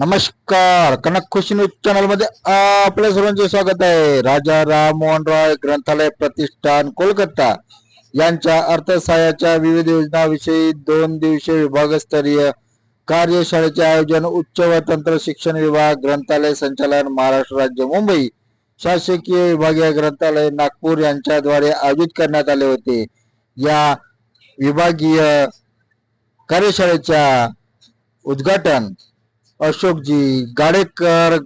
नमस्कार. कनक खुशी न्यूज चॅनलमध्ये आपल्या सर्वांचे स्वागत आहे. राजा राम मोहन रॉय ग्रंथालय प्रतिष्ठान कोलकाता यांच्या अर्थसहाय्याच्या विविध योजनाविषयी दोन दिवसीय विभागस्तरीय कार्यशाळेचे आयोजन उच्च व तंत्र शिक्षण विभाग ग्रंथालय संचालन महाराष्ट्र राज्य मुंबई शासकीय विभागीय ग्रंथालय नागपूर यांच्याद्वारे आयोजित करण्यात आले होते. या विभागीय कार्यशाळेच्या उद्घाटन अशोकजी गाडेकर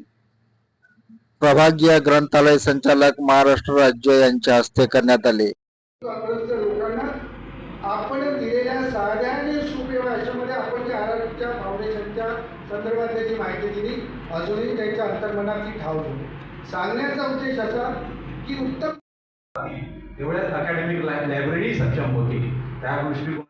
प्रभागीय ग्रंथालय संचालक महाराष्ट्र राज्य यांच्या हस्ते करण्यात आले. आपण दिलेल्या साध्या आणि सोप्या भाषेमध्ये आपण त्या आरोग्य फाउंडेशनच्या संदर्भात त्याची माहिती दिली अजूनही त्यांच्या अंतर्मनात ती ठावली सांगण्याचा उद्देश असा की उत्तम तेवढ्याच अकॅडमिक लायब्ररी सक्षम होती. त्या दृष्टिकोन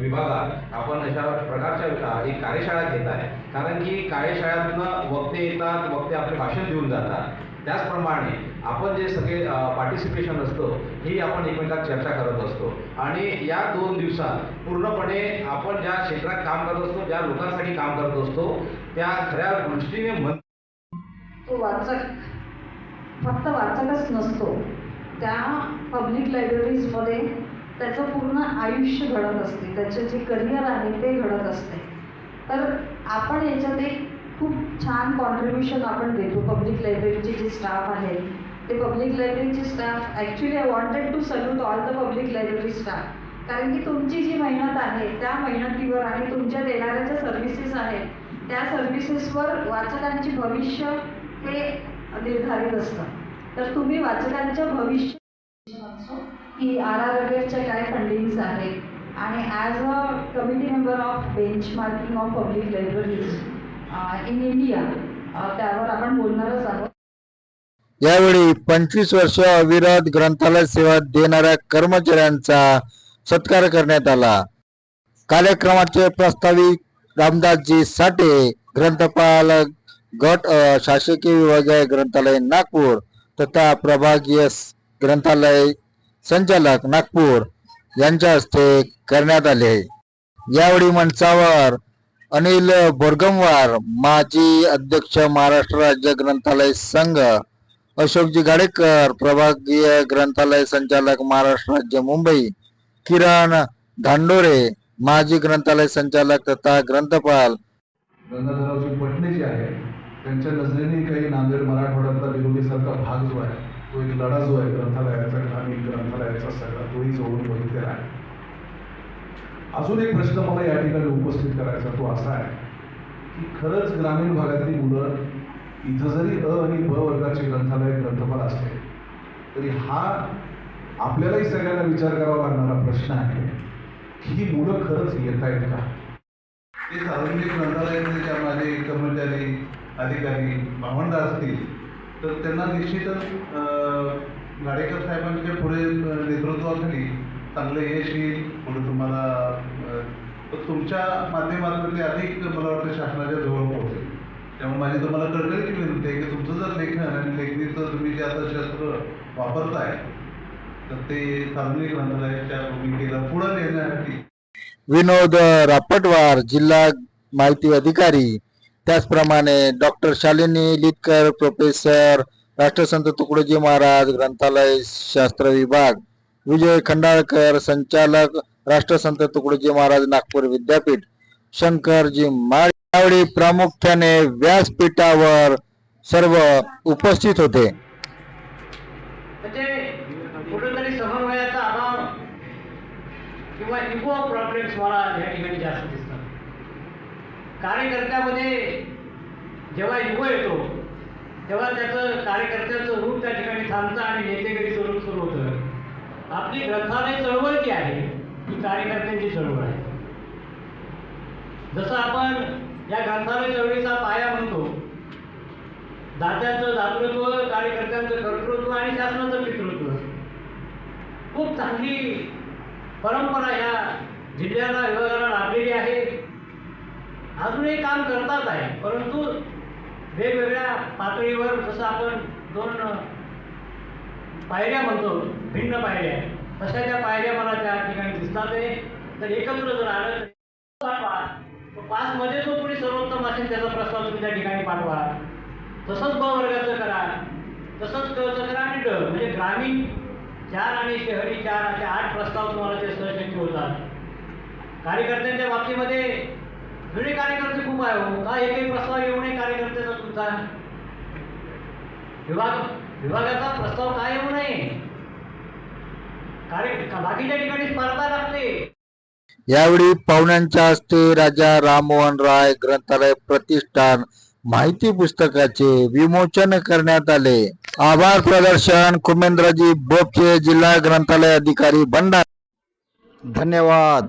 विभागात आपण अशा प्रकारच्या एक कार्यशाळा घेत आहे. कारण की कार्यशाळातनं वक्ते येतात वक्ते आपले भाषण देऊन जातात. त्याचप्रमाणे आपण जे सगळे पार्टिसिपेशन असतो ही आपण एकमेकात चर्चा करत असतो. आणि या दोन दिवसात पूर्णपणे आपण ज्या क्षेत्रात काम करत असतो ज्या लोकांसाठी काम करत असतो त्या खऱ्या दृष्टीने मन तो वाचक फक्त वाचकच नसतो. त्या पब्लिक लायब्ररीजमध्ये त्याचं पूर्ण आयुष्य घडत असते. त्याचं जे करिअर आहे ते घडत असते. तर आपण याच्यात एक खूप छान कॉन्ट्रीब्युशन आपण देतो पब्लिक लायब्ररीचे जे स्टाफ आहेत. ते public लायब्ररीचे staff actually I wanted to salute all the public library staff कारण की तुमची जी मेहनत आहे त्या मेहनतीवर आणि तुमच्या देणाऱ्या ज्या सर्व्हिसेस आहेत त्या सर्व्हिसेसवर वाचकांचे भविष्य हे निर्धारित असतं. तर तुम्ही वाचकांच्या भविष्य की आर आर एफच्या काय फंडिंग्स आहेत. आणि as a committee member of benchmarking of public libraries in India त्यावर आपण बोलणारच आहोत. यावेळी पंचवीस वर्ष अविरत ग्रंथालय सेवा देणाऱ्या कर्मचाऱ्यांचा सत्कार करण्यात आला. कार्यक्रमाचे प्रस्ताविक रामदासजी साठे ग्रंथपाल गट शासकीय विभागीय ग्रंथालय नागपूर तथा प्रभागीय ग्रंथालय संचालक नागपूर यांच्या हस्ते करण्यात आले. यावेळी मंचावर अनिल बोरगमवार माजी अध्यक्ष महाराष्ट्र राज्य ग्रंथालय संघ अशोकजी गाडेकर प्रभागीय ग्रंथालय संचालक महाराष्ट्र राज्य मुंबई किरण धांडोरे माजी ग्रंथालय संचालक तथा ग्रंथपाल गंगाधररावजी पटणे जे आहे त्यांच्या नजरेने काही नांदेड मराठवाड्यातला विरोधीसारखा भाग जो आहे तो एक लढा जो आहे ग्रंथालयाचा आणि ग्रंथालयाचा सगळा तोही जवळून बघितलेला आहे. अजून एक प्रश्न मला या ठिकाणी उपस्थित करायचा तो असा आहे की खरंच ग्रामीण भागातली मुलं इथं जरी अ आणि ब वर्गाचे ग्रंथालय ग्रंथपाल असले तरी हा आपल्यालाही सगळ्यांना विचार करावा लागणारा प्रश्न आहे की ही मुलं खरंच येत आहेत का? ते सार्वजनिक ग्रंथालयाचे ज्या माझे कर्मचारी अधिकारी भावंड असतील तर त्यांना निश्चितच गाडेकर साहेबांच्या पुढे नेतृत्वाखाली चांगलं यश येईल पुढे तुम्हाला तुमच्या माध्यमातून ते अधिक मला वाटतं शासनाच्या जवळ पोहोचेल. त्यामुळे माझी तुम्हाला कळकळीची विनंती आहे की तुमचं जर लेखन आणि लेखणीचं तुम्ही जे आता शस्त्र वापरताय तर ते सार्वजनिक ग्रंथालयाच्या भूमिकेला पुढे नेण्यासाठी विनोद रापटवार जिल्हा माहिती अधिकारी त्याचप्रमाणे डॉक्टर शालिनी लिटकर प्रोफेसर राष्ट्रसंत तुकडोजी महाराज ग्रंथालय शास्त्र विभाग विजय खंडाळकर संचालक राष्ट्रसंत तुकडोजी महाराज नागपूर विद्यापीठ शंकरजी माळी प्रामुख्याने व्यासपीठावर सर्व उपस्थित होते. म्हणजे किंवा इगो प्रॉब्लेम्स मला या ठिकाणी जास्त दिसतात. कार्यकर्त्यामध्ये जेव्हा युवा येतो तेव्हा त्याचं कार्यकर्त्याचं रूप त्या ठिकाणी थांबतं आणि नेतेगिरीचं रूप सुरू होतं. आपली ग्रंथालय चळवळ जी आहे ही कार्यकर्त्यांची चळवळ आहे. जसं आपण या ग्रंथालय चळवळीचा पाया म्हणतो दात्याचं दातृत्व कार्यकर्त्यांचं कर्तृत्व आणि शासनाचं पितृत्व. खूप चांगली परंपरा ह्या जिल्ह्याला विभागाला लाभलेली आहे. अजूनही काम करतात आहे. परंतु वेगवेगळ्या पातळीवर जसं आपण दोन पायऱ्या म्हणतो भिन्न पायऱ्या. तशा त्या पायऱ्या मला त्या ठिकाणी दिसतात आहे. तर एकत्र जर आलं तर पाचमध्ये जो कोणी सर्वोत्तम असेल त्याचा प्रस्ताव तुम्ही त्या ठिकाणी पाठवा. तसंच ब वर्गाचं करा. तसंच क करा आणि ड. म्हणजे ग्रामीण चार आणि शहरी चार असे आठ प्रस्ताव तुम्हाला ते सहशक्य होतात. कार्यकर्त्यांच्या बाबतीमध्ये जुने कार्यकर्ते खूप आहे हो. का एकही प्रस्ताव येऊ नये कार्यकर्त्याचा तुमचा? विभाग विभागाचा प्रस्ताव काय येऊ नये? कार्य बाकीच्या ठिकाणी स्पर्धा लागते? यावेळी पाहुण्यांच्या हस्ते राजा राममोहन राय ग्रंथालय प्रतिष्ठान माहिती पुस्तकाचे विमोचन करण्यात आले. आभार प्रदर्शन कुमेंद्रजी बोपचे जिल्हा ग्रंथालय अधिकारी भंडारा धन्यवाद.